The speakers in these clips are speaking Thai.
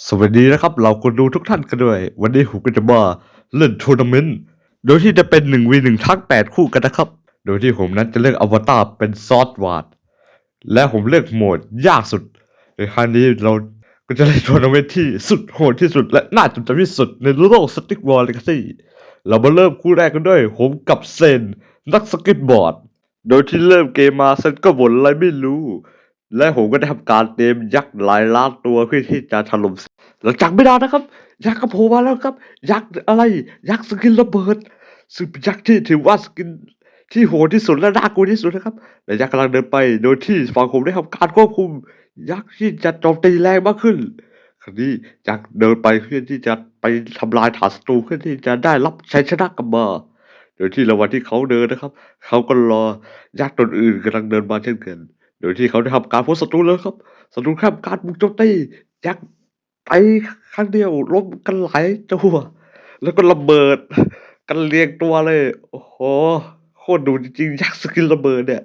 สวัสดีนะครับเราคนดูทุกท่านกันด้วย วันนี้ผมก็จะมาเล่นทัวร์นาเมนต์โดยที่จะเป็นหนึ่งวีหนึ่งทั้งแปดคู่กันนะครับ โดยที่ผมนั้นจะเลือกอวตารเป็นซอสวาดและผมเลือกโหมดยากสุดในครั้งนี้เราก็จะเล่นทัวร์นาเมนต์ที่สุดโหดที่สุด และน่าจดจำที่สุดในโลกสติ๊กบอลเลกซี่เรามาเริ่มคู่แรกกันด้วยผมกับเซนนักสเก็ตบอร์ด โดยที่เริ่มเกมมาเซนก็บ่นอะไรไม่รู้ และผมก็ได้ทำการเตรียมยักษ์หลายล้านตัวเพื่อที่จะถล่มหลังจากไม่นานนะครับ ยักษ์ก็โผล่มาแล้วครับ ยักษ์อะไร ยักษ์สกินระเบิดซึ่งเป็นยักษ์ที่ถือว่าสกินที่โหดที่สุดและน่ากลัวที่สุดนะครับและยักษ์กำลังเดินไปโดยที่ฝั่งผมได้ทำการควบคุม ยักษ์ที่จะโจมตีแรงมากขึ้นคราวนี้ยักษ์เดินไปเพื่อที่จะไปทำลายฐานศัตรูเพื่อที่จะได้รับชัยชนะกลับมาโดยที่ระหว่างที่เขาเดินนะครับ เขาก็รอยักษ์ตนอื่นกำลังเดินมาเช่นกัน โดยที่เขาได้ทำการพบศัตรูแล้วครับศัตรูข้ามการบุกโจมตียักษ์ไปครั้งเดียวล้มกันหลายตัวแล้วก็ระเบิด กันเรียงตัวเลย โอ้โหโคตรดูจริงๆยักษ์สกินระเบิดเนี่ย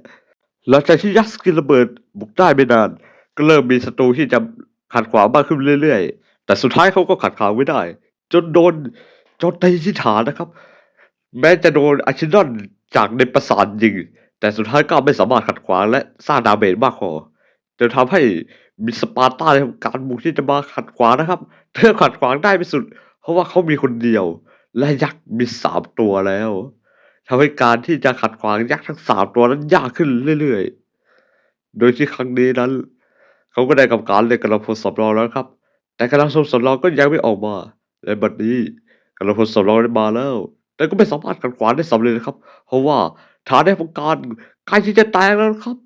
หลังจากที่ยักษ์สกินระเบิดบุกได้ไม่นาน ก็เริ่มมีศัตรูที่จะขัดขวางมากขึ้นเรื่อยๆ แต่สุดท้ายเขาก็ขัดขวางไม่ได้ จนโดนโจมตีที่ฐานนะครับ แม้จะโดนอาชินอนจากในประสาทยิง แต่สุดท้ายก็ไม่สามารถขัดขวางและสร้างดาเมจมากพอจนทำให้มีสปาร์ต้าในการบุกที่จะมาขัดขวางนะครับ เธอขัดขวางได้ไม่สุด เพราะว่าเขามีคนเดียว และยักษ์มีสามตัวแล้วทำให้การที่จะขัดขวางยักษ์ทั้งสามตัวนั้นยากขึ้นเรื่อยๆ โดยที่ครั้งนี้นั้น เขาก็ได้กำการเรียกกำลังพลสำรองแล้วครับ แต่กำลังพลสำรองก็ยังไม่ออกมาและบัดนี้กำลังพลสำรองได้มาแล้ว แต่ก็ไม่สามารถขัดขวางได้สำเร็จนะครับ เพราะว่า ฐานได้ของการใกล้ที่จะแตกแล้วครับ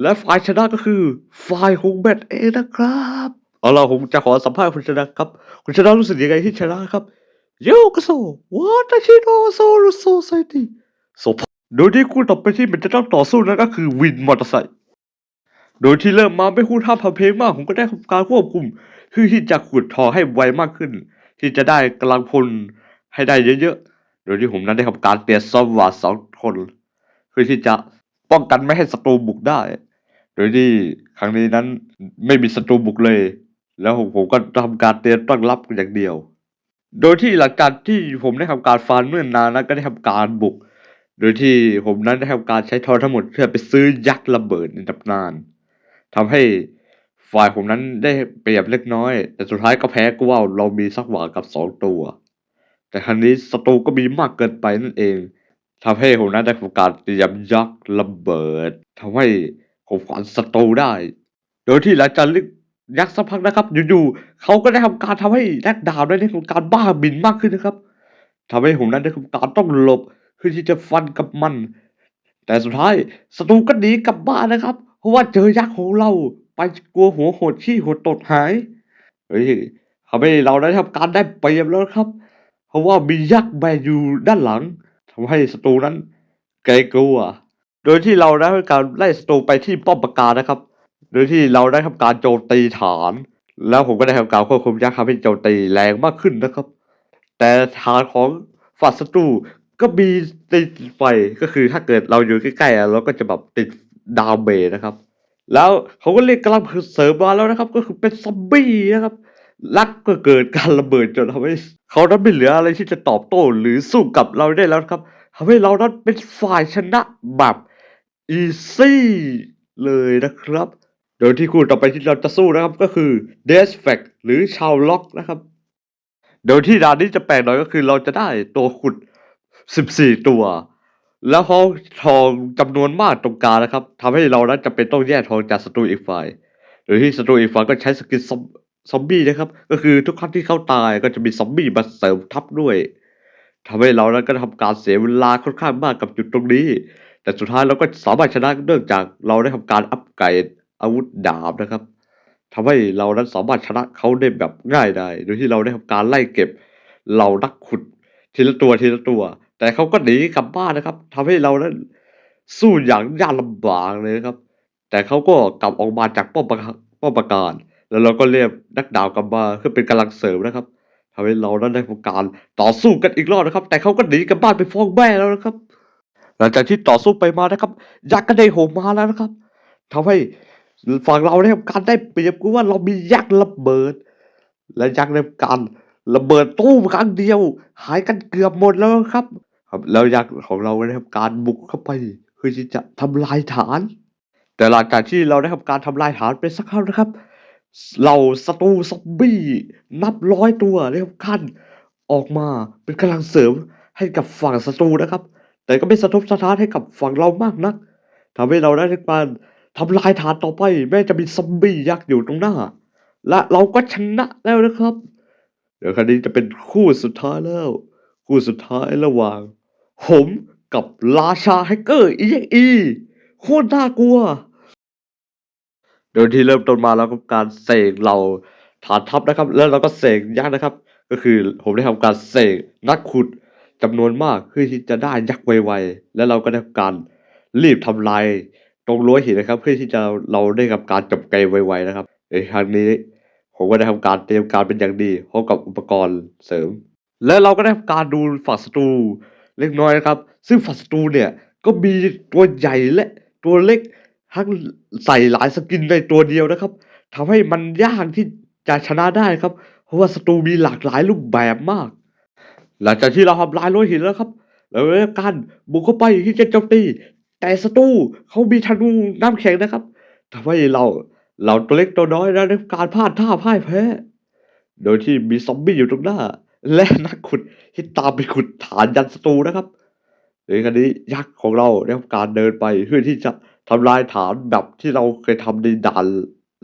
และฝ่ายชนะก็คือฝ่ายของแบทเองนะครับเอาล่ะผมจะขอสัมภาษณ์คุณชนะครับ คุณชนะรู้สึกยังไงที่ชนะครับโยกโซวาตาชิโนโซลุโซไซติโซพโดยที่คู่ต่อไปที่มันจะต้องต่อสู้นั่นก็คือวินมอเตอร์ไซค์โดยที่เริ่มมาไม่คู่ท่าพาเพลงมากผมก็ได้ทำการควบคุมเพื่อที่จะขุดทอให้ไวมากขึ้น ที่จะได้กำลังพลให้ได้เยอะๆ โดยที่ผมนั้นได้ทำการเตรียมซอฟต์วาสองคน พื่อที่จะป้องกันไม่ให้ศัตรูบุกได้ โดยที่ครั้งนี้นั้นไม่มีศัตรูบุกเลย แล้วผมก็ทำการเตรียมต้อนรับอย่างเดียว โดยที่หลังจากที่ผมได้ทำการฟานเมื่อนานนั้นก็ได้ทำการบุก โดยที่ผมนั้นได้ทำการใช้ทอทั้งหมดเพื่อไปซื้อยักษ์ระเบิดในตำนานทำให้ฝ่ายผมนั้นได้เปรียบเล็กน้อย แต่สุดท้ายก็แพ้ก็ว่าเรามีสักหวากับสองตัว แต่ครั้งนี้ศัตรูก็มีมากเกินไปนั่นเอง ทำให้ผมนั้นได้ทำการเตรียมยักษ์ระเบิดทำให้ผมขวัญศัตรูได้ โดยที่หลังจากลือกยักษ์สักพักนะครับอยู่ๆเขาก็ได้ทำการทำให้นักดาบได้ทำการบ้าบินมากขึ้นนะครับทำให้ผมนั้นได้ทำการต้องหลบเพื่อที่จะฟันกับมัน แต่สุดท้ายศัตรูก็หนีกลับบ้านนะครับ เพราะว่าเจอยักษ์ของเราไปกลัวหัวโหดขี้หดตดหายเฮ้ยทำให้เราได้ทำการได้เปรียบแล้วครับ เพราะว่ามียักษ์แบอยู่ด้านหลัง ทำให้ศัตรูนั้นเกรงกลัว โดยที่เราได้ทำการไล่ศัตรูไปที่ป้อมปราการนะครับ โดยที่เราได้ทำการโจมตีฐาน แล้วผมก็ได้ทำการควบคุมยักษ์ทำให้โจมตีแรงมากขึ้นนะครับ แต่ฐานของฝ่ายศัตรูก็มีติดไฟก็คือถ้าเกิดเราอยู่ใกล้ๆเราก็จะแบบติดดาวเบย์นะครับ แล้วเขาก็เรียกกำลังเสริมมาแล้วนะครับ ก็คือเป็นซอมบี้นะครับ ลักก็เกิดการระเบิดจนทำให้เขานั้นไม่เหลืออะไรที่จะตอบโต้หรือสู้กับเราได้แล้วครับทำให้เรานั้นเป็นฝ่ายชนะแบบอีซี่เลยนะครับ โดยที่คู่ต่อไปที่เราจะสู้นะครับก็คือเดสแฟกหรือชาวล็อกนะครับ โดยที่ด่านนี้จะแปลกหน่อยก็คือเราจะได้ตัวขุด 14 ตัว แล้วห้องทองจำนวนมากตรงกลางนะครับทำให้เรานั้นจะเป็นต้องแยกทองจากศัตรูอีกฝ่ายโดยที่ศัตรูอีกฝ่ายก็ใช้สกิล ซอมบี้นะครับ ก็คือทุกครั้งที่เขาตายก็จะมีซอมบี้มาเสริมทับด้วยทำให้เรานั้นก็ทำการเสียเวลาค่อนข้างมากกับจุดตรงนี้ แต่สุดท้ายเราก็สามารถชนะเนื่องจากเราได้ทำการอัปเกรดอาวุธดาบนะครับทำให้เรานั้นสามารถชนะเขาได้แบบง่ายได้โดยที่เราได้ทำการไล่เก็บเหล่านักขุดทีละตัวทีละตัว แต่เขาก็หนีกลับบ้านนะครับทำให้เรานั้นสู้อย่างยากลำบากเลยนะครับ แต่เขาก็กลับออกมาจากป้อมปราป้อมปราการ แล้วเราก็เรียกนักดาบกลับมาเพื่อเป็นกำลังเสริมนะครับทำให้เรานั้นได้ทำการต่อสู้กันอีกรอบนะครับ แต่เขาก็หนีกลับบ้านไปฟ้องแม่แล้วนะครับ หลังจากที่ต่อสู้ไปมานะครับ ยักษ์ก็ได้โผล่มาแล้วนะครับทำให้ฝั่งเราได้ทำการได้เปรียบกูว่าเรามียักษ์ระเบิด และยักษ์ได้ทำการระเบิดตู้มครั้งเดียว หายกันเกือบหมดแล้วครับ ครับแล้วยักษ์ของเราได้ทำการบุกเข้าไปเพื่อที่จะทำลายฐาน แต่หลังจากที่เราได้ทำการทำลายฐานไปสักครั้งนะครับ เราศัตรูซอมบี้นับร้อยตัวได้ทำการออกมาเป็นกำลังเสริมให้กับฝั่งศัตรูนะครับ แต่ก็ไม่สะทกสะท้านให้กับฝั่งเรามากนักทำให้เราได้ทำการทำลายฐานต่อไป แม้จะมีซอมบี้ยักษ์อยู่ตรงหน้า และเราก็ชนะแล้วนะครับ เดี๋ยวคราวนี้จะเป็นคู่สุดท้ายแล้ว คู่สุดท้ายระหว่าง ผมกับราชาแฮกเกอร์อีอีโคตรน่ากลัว โดยที่เริ่มต้นมาแล้วก็การเสกเราฐานทัพนะครับ แล้วเราก็เสกยักษ์นะครับ ก็คือผมได้ทำการเสกนักขุดจำนวนมากเพื่อที่จะได้ยักษ์ไวๆแล้วเราก็ได้ทำการรีบทำลายตรงรั้วหินนะครับ เพื่อที่จะเราได้ทำการจบเกมไวๆนะครับในครั้งนี้ ผมก็ได้ทำการเตรียมการเป็นอย่างดีพร้อมกับอุปกรณ์เสริม และเราก็ได้ทำการดูฝั่งศัตรูเล็กน้อยนะครับ ซึ่งฝั่งศัตรูเนี่ยก็มีตัวใหญ่และตัวเล็ก ทั้งใส่หลายสกินในตัวเดียวนะครับทำให้มันยากที่จะชนะได้ครับ เพราะว่าศัตรูมีหลากหลายรูปแบบมาก หลังจากที่เราทำลายโลหินแล้วครับเราได้ทำการบุกเข้าไปที่จะโจมตีแต่ศัตรูเขามีธนูน้ำแข็งนะครับทำให้เราเราตัวเล็กตัวน้อยได้ทำการพลาดท่าพ่ายแพ้ โดยที่มีซอมบี้อยู่ตรงหน้า และนักขุดที่ตามไปขุดฐานยันศัตรูนะครับในครั้นี้ยักษ์ของเราได้การเดินไปเพื่อที่จะ ทำลายฐานแบบที่เราเคยทำในด่าน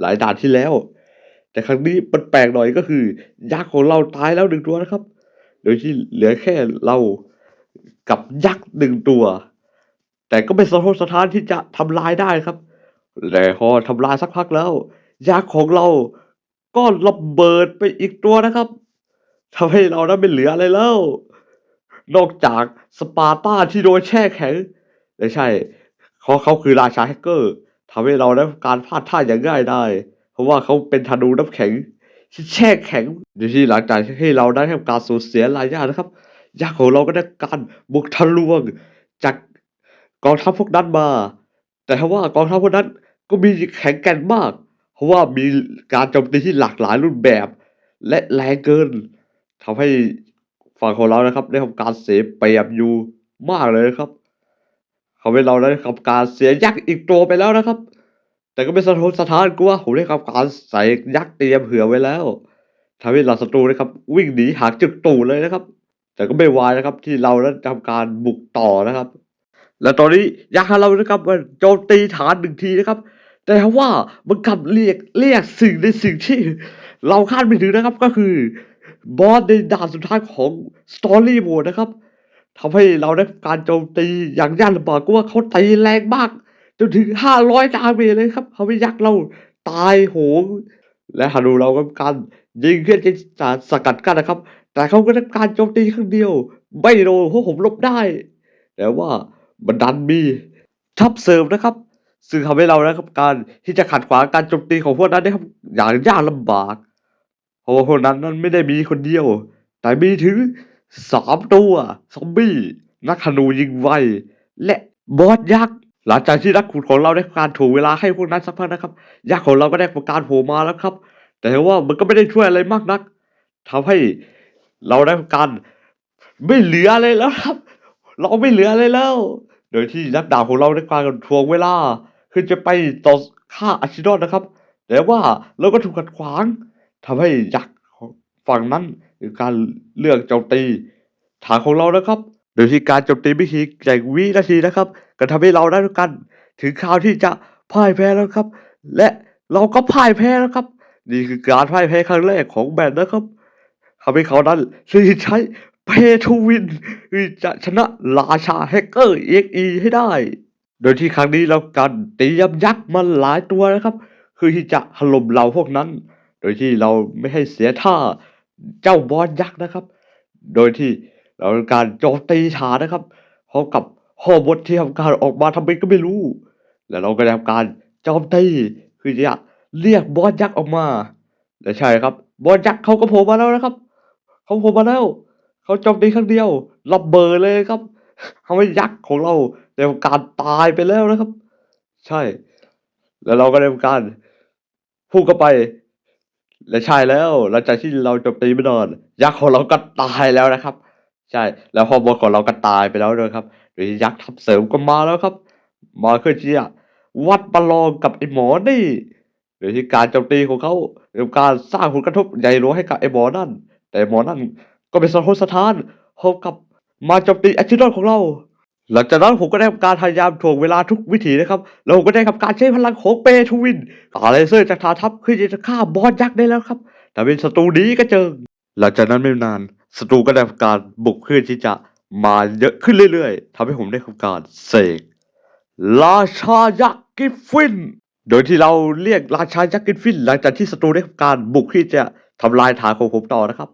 หลายด่านที่แล้ว แต่ครั้งนี้มันแปลกหน่อยก็คือยักษ์ของเราตายแล้วหนึ่งตัวนะครับ โดยที่เหลือแค่เรากับยักษ์หนึ่งตัว แต่ก็ไม่สะทกสะท้านที่จะทำลายได้ครับ แต่พอทำลายสักพักแล้ว ยักษ์ของเราก็ระเบิดไปอีกตัวนะครับทำให้เรานั้นไม่เหลืออะไรแล้ว นอกจากสปาร์ตาที่โดนแช่แข็งไม่ใช่ เขาเขาคือราชาแฮกเกอร์ทำให้เราได้การพลาดท่าอย่างง่ายได้ เพราะว่าเขาเป็นธนูน้ำแข็งแช่แข็งโดยที่หลังจากที่เราได้ทำการสูญเสียหลายอย่านะครับยักษ์ของเราก็ได้การบุกทะลวงจากกองทัพพวกนั้นมา แต่ทว่ากองทัพพวกนั้นก็มีแข็งแกร่งมาก เพราะว่ามีการโจมตีที่หลากหลายรูปแบบ และแรงเกินทำให้ฝั่งของเรานะครับ ได้ทำการเสียเปรียบอยู่มากเลยครับ ทำให้เราได้ทำการเสียยักษ์อีกตัวไปแล้วนะครับ แต่ก็ไม่สะทกสะท้านกลัวผมได้ทำการใส่ยักษ์เตรียมเผื่อไว้แล้วทำให้เราศัตรูนะครับ วิ่งหนีหางจุดตู่เลยนะครับ แต่ก็ไม่วายนะครับ ที่เราได้ทำการบุกต่อนะครับ และตอนนี้ยักษ์ของเรานะครับมันโจมตีฐานหนึ่งทีนะครับ แต่ว่ามันกลับเรียกเรียกสิ่งในสิ่งที่ เราคาดไม่ถึงนะครับก็คือบอสในด่านสุดท้ายของสตอรี่โหมดนะครับ ทำให้เราได้การโจมตีอย่างยากลำบากก็ว่าเขาตีแรงมาก จนถึงห้าร้อยดาเมจเลยครับเขาไม่ยักเราตายโหง และฮานูเราก็การยิงเพื่อที่จะสกัดกั้นนะครับ แต่เขาก็ได้การโจมตีครั้งเดียว ไม่โดนเพราะผมลบได้ แต่ว่ามันดันมีทับเสริมนะครับ ซึ่งทำให้เรานะครับการที่จะขัดขวางการโจมตีของพวกนั้นได้ครับอย่างยากลำบาก เพราะว่าพวกนั้นนั้นไม่ได้มีคนเดียว แต่มีถึง สามตัว ซอมบี้ นักธนูยิงไว และบอสยักษ์ หลังจากที่นักขุดของเราได้การถูกเวลาให้พวกนั้นสักพักนะครับ ยักษ์ของเราก็ได้ประการโผล่มาแล้วครับ แต่ว่ามันก็ไม่ได้ช่วยอะไรมากนักทำให้เราได้การไม่เหลืออะไรแล้วครับ เราไม่เหลืออะไรแล้ว โดยที่นักดาบของเราได้การทวงเวลาคือจะไปต่อฆ่าอาชิดอนนะครับ แต่ว่าเราก็ถูกขัดขวางทำให้ยักษ์ฝั่งนั้น คือการเลือกโจมตีฐานของเรานะครับ โดยที่การโจมตีไม่ทีแก่วินาทีนะครับก็ทำให้เราได้กัน ถึงข่าวที่จะพ่ายแพ้แล้วครับ และเราก็พ่ายแพ้แล้วครับ นี่คือการพ่ายแพ้ครั้งแรกของแบนนะครับทำให้เขานั้นซึ่งใช้เพทูวินจะชนะราชาแฮกเกอร์เอ็กอีให้ได้ โดยที่ครั้งนี้เราการตียมยักษ์มาหลายตัวนะครับ คือที่จะถล่มเราพวกนั้น โดยที่เราไม่ให้เสียท่า เจ้าบอสยักษ์นะครับ โดยที่เราทำการโจมตีฐานนะครับพร้อมกับข้อบทที่ทำการออกมาทำไมก็ไม่รู้ แล้วเราก็ทำการโจมตีคือจะเรียกบอสยักษ์ออกมาและใช่ครับ บอสยักษ์เขาก็โผล่มาแล้วนะครับเขาโผล่มาแล้วเขาโจมตีครั้งเดียวระเบิดเลยครับทำให้ยักษ์ของเราได้ทำการตายไปแล้วนะครับ ใช่ แล้วเราก็ได้ทำการพุ่งเข้าไป และใช่แล้วหลังจากที่เราจมตีไม่โดนยักษ์ของเราก็ตายแล้วนะครับ ใช่แล้วฮอร์โมนของเราก็ตายไปแล้วด้วยครับโดยที่ยักษ์ทัพเสริมก็มาแล้วครับ มาเพื่อที่จะวัดประลองกับไอ้หมอนี่โดยที่การโจมตีของเขาเป็นการสร้างผลกระทบใหญ่หลวงให้กับไอ้หมอนั่น แต่หมอนั่นก็เป็นสะทนสถานพบกับมาโจมตีแอคชิดอนของเรา หลังจากนั้นผมก็ได้ทำการพยายามถ่วงเวลาทุกวิถีนะครับ แล้วผมก็ได้ทำการใช้พลังของเปทวินต่อเลเซอร์จากฐานทัพเพื่อจะฆ่าบอสยักษ์ได้แล้วครับ แต่เป็นศัตรูนี้ก็เจอ หลังจากนั้นไม่นานศัตรูก็ได้ทำการบุกขึ้นที่จะมาเยอะขึ้นเรื่อยๆทำให้ผมได้ทำการเสกราชายักษ์กิฟฟิน โดยที่เราเรียกราชายักษ์กิฟฟิน หลังจากที่ศัตรูได้ทำการบุกที่จะทำลายฐานของผมต่อนะครับ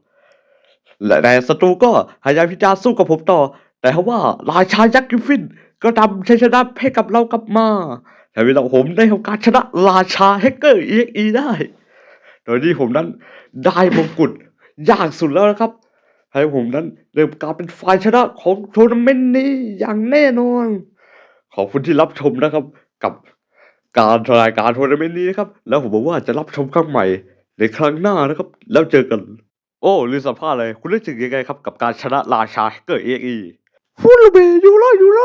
และแต่ศัตรูก็พยายามที่จะสู้กับผมต่อ แต่ว่าราชายักษ์กิฟฟินก็ทำชัยชนะให้กับเรากลับมาแต่เวลาผมได้ทำการชนะราชาแฮกเกอร์เอ็กอีได้ โดยที่ผมนั้นได้มงกุฎยากสุดแล้วนะครับให้ผมนั้นเริ่มการเป็นฝ่ายชนะของทัวร์นาเมนต์นี้อย่างแน่นอน ขอบคุณที่รับชมนะครับ กับการรายการทัวร์นาเมนต์นี้นะครับ แล้วผมบอกว่าจะรับชมครั้งใหม่ในครั้งหน้านะครับ แล้วเจอกัน โอ้ลืมสัมภาษณ์เลย คุณรู้สึกยังไงครับ กับการชนะราชาแฮกเกอร์เอ็กอี ฟูลเบอยู่แล้วอยู่แ